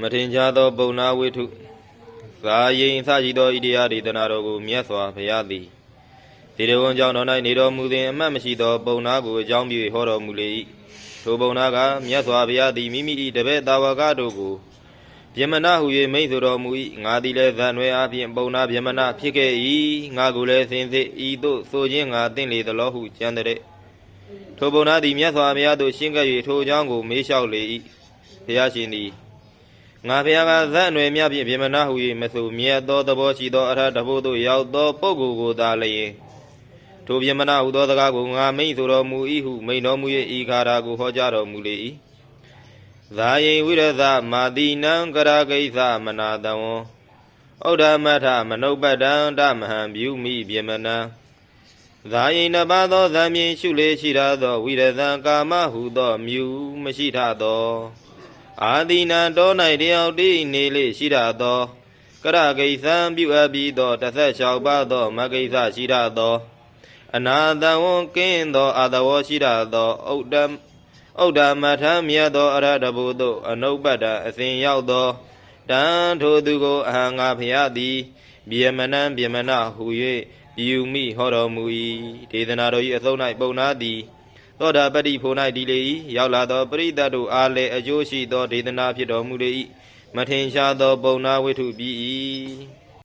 မထင်ရှားသောပုံနာဝိထုသာယိန်စရှိသောဣတရားဒေသနာတော်ကိုမြတ်စွာဘုရားသည်ဒီရဝံကြောင့်တော်၌နေတော်မူသည်အမှတ်မရှိသောပုံနာကိုအကြောင်းပြုဟောတော်မူလေ၏ထိုပုံနာကမြတ်စွာဘုရားသည်မိမိ၏တပည့်တာဝကတို့ကိုဗျမနဟု၍မိန့်ဆိုတော်မူ၏ငါသည်လည်းဇန်ွယ်အားဖြင့်ပုံနာဗျမနဖြစ်ခဲ့၏ငါကိုလည်းစင်စစ်ဤသို့ဆိုခြင်းငါသင့်လေသလောဟုကြံတဲ့ထိုပုံနာသည်မြတ်စွာဘုရားသို့ရှင်းကပ်၍ထိုအကြောင်းကိုမေးလျှောက်လေ၏ဘုရားရှင်သည် ငါဘုရားကဇတ်အနွယ်များဖြင့်ဗြဟ္မဏဟု၍မဆိုမြတ်သောသဘောရှိသောအရဟတဘုသို့ရောက်သောပုဂ္ဂိုလ်ကိုသာလျင်ထိုဗြဟ္မဏဟုသောစကားကိုငါမိန့်ဆိုတော်မူ၏ဟုမိန့်တော်မူ၍ဤခါရာကိုဟောကြားတော်မူလေ၏ဇာယိဝိရဇမာတိနံကရဂိသမနာတဝံဩဒမထမနုပတံတမဟံပြုမိဗြဟ္မဏံဇာယိနပါသောဇံမြင်ရှုလေရှိရသောဝိရဇံကာမဟုသောမြူမရှိထသော အာတိနံတော၌တယောက်တည်းနေလေရှိရသောကရဂိသံပြုအပ်ပြီးသော36ပါးသောမဂိသရှိရသော အနာတဝံကင်းသောအာတဝောရှိရသောဥဒ္ဓဥဒ္ဓမထံမြတ်သောအရဟတဘုသို့အနုပ္ပတ္တအစဉ်ရောက်သောတံထိုသူကိုအဟံငါဖျားသည်ဗျမနံဗျမနဟူ၍ပြုမိဟောတော်မူ၏ဒေသနာတော်၏အစုံ၌ပုံနာသည် သောတာပတ္တိဖို့၌ဒီလေ၏ရောက်လာသောပရိသတ်တို့အားလည်းအကျိုးရှိသောဒေသနာဖြစ်တော်မူလေ၏မထင်ရှားသောပုံနာဝိထုပြီး၏